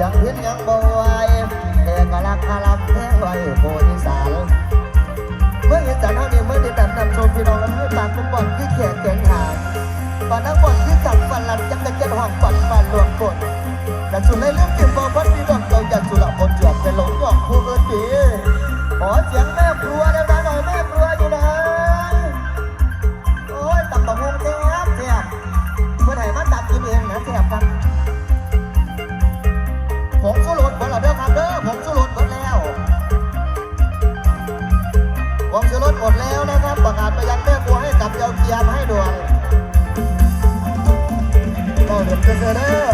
ยังพิษยังบ่ไหวเธอกะลักกะลักแท้ไว้โบนิสารเมื่อเห็นจากท่านี้เมื่อได้แต่ดนำชมพี่น้องแล้วให้ปากฟุตบอลที่เขียนเขียหางปอนนักบอลที่จับฟันหลันยังตะเกียบห้องกอดฟันหลวงกดแต่สุดเลยเรื่องเก็บบอลพัดพี่น้องเราอยากสุระคนเจือกแต่หลงหยอกผู้เอื้อตีขอเสียง เทียนให้ดวงโอ้เด็กเจอเด้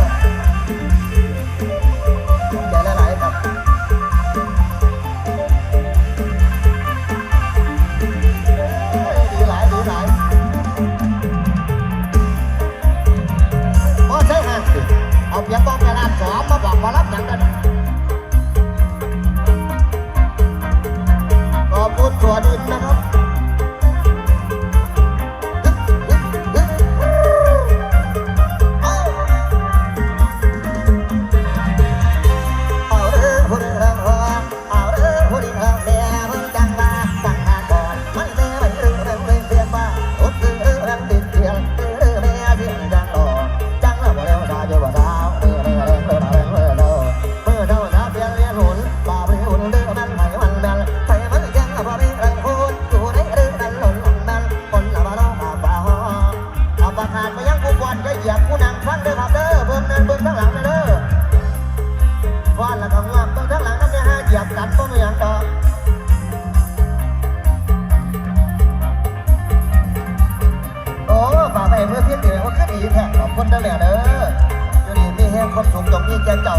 容易见到